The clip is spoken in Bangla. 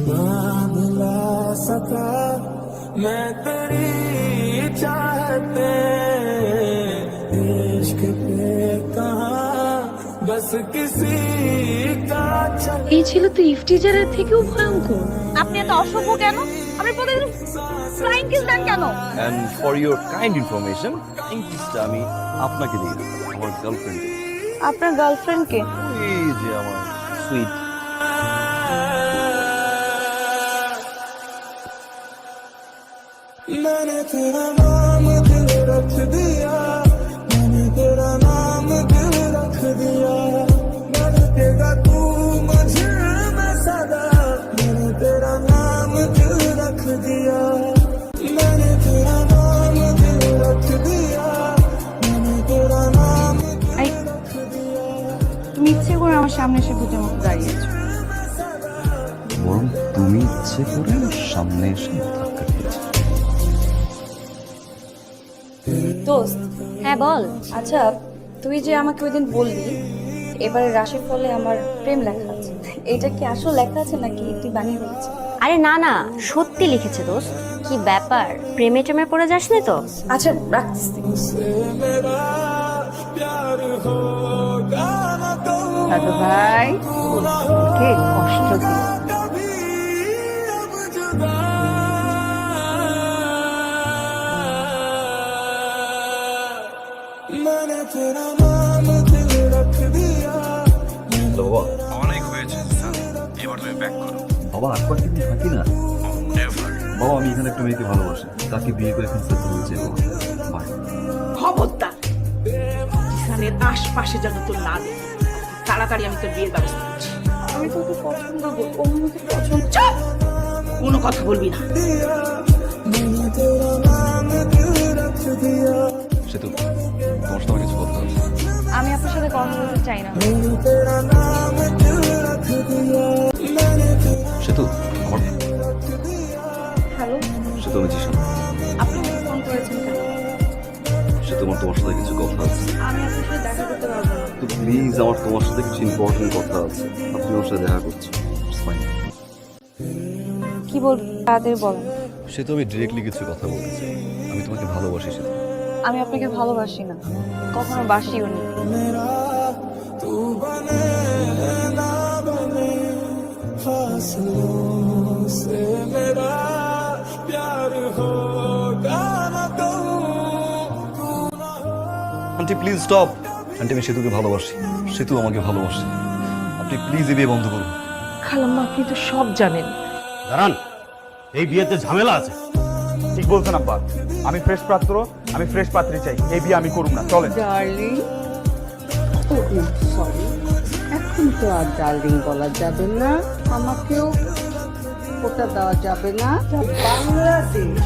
ना मिला सका मैं तेरी चाहते इश्क पे कहा बस किसी का चल এই ছেলে তো ইফটিজারের থেকেও ভয়ঙ্কর আপনি এত অসভ্য কেন আপনি প্রতিদিন ফ্লাইং কিস দেন কেন and for your kind information ইংলিশটা আমি আপনাকে দিয়ে দেবো আমার গার্লফ্রেন্ড আপনার গার্লফ্রেন্ডকে এই যে আমার সুইট मैंने तेरा नाम दिल रख दिया मैंने तेरा नाम दिल रख दिया धड़केगा तू मुझे में सदा मैंने तेरा नाम दिल रख दिया मैंने तेरा नाम दिल रख दिया मैंने तेरा नाम আই তুমি ইচ্ছে করে আমার সামনে এসে ভূতের মতো দাঁড়িয়েছো বরং তুমি ইচ্ছে করে আমার সামনে এসে দোস্ত। হ্যাঁ বল। আচ্ছা তুই যে আমাকে ওই দিন বললি এবারে রাশির ফলে আমার প্রেম লেখা আছে। এটা কি আসল লেখা আছে নাকি তুই বানিয়ে দিয়েছিস আরে না না সত্যি লিখেছে দোস্ত। কি ব্যাপার? প্রেমে টেমে পড়ে যাসনি তো? আচ্ছা রাখছিস ভাই কি কষ্ট বাবা আকবর থাকি না? বাবা আমি এখানে একটা মেয়েকে ভালোবাসি। তাকে বিয়ে করে এখানে সেটেল বাবা খবরদার। আশপাশে যেন তোর না তাড়াতাড়ি আমি তোর বিয়ের ব্যবস্থা করছি। আমি তোকে পছন্দ করব পছন্দ কোনো কথা বলবি না। সেতু তোমার সাথে কিছু আমি আপনার সাথে কথা বলতে চাই না। तेरा সে তো আমার হ্যালো সে তো আমি জিসান আপনি ফোন করেছেন কেন? তোমার তোমার সাথে কিছু কথা আছে। আমি আপনার সাথে দেখা করতে পারব না। তো প্লিজ আমার তোমার সাথে কিছু ইম্পর্টেন্ট কথা আছে। আপনি ওর সাথে দেখা করছ. কি বলব তাড়াতাড়ি বলেন সে তো আমি ডিরেক্টলি কিছু কথা চাই। আমি তোমাকে ভালোবাসি সে আমি আপনাকে ভালোবাসি না। কখনো বাসিও নি। फासलों से मेरा प्यार होगा ना तो तू ना हो আন্টি প্লিজ স্টপ আন্টি আমি সেতুকে ভালোবাসি সেতু আমাকে ভালোবাসে আপনি প্লিজ এই বিয়ে বন্ধ করুন খালাম্মা আপনি তো সব জানেন দাঁড়ান এই বিয়েতে ঝামেলা আছে ঠিক বলছেন আব্বা আমি ফ্রেশ পাত্র আমি ফ্রেশ পাত্রী চাই এই বিয়ে আমি করুম না চলেন ডার্লিং সরি এখন তো আর ডার্লিং বলা যাবে না। আমাকেও ওটা দেওয়া যাবে না। বাংলাদেশ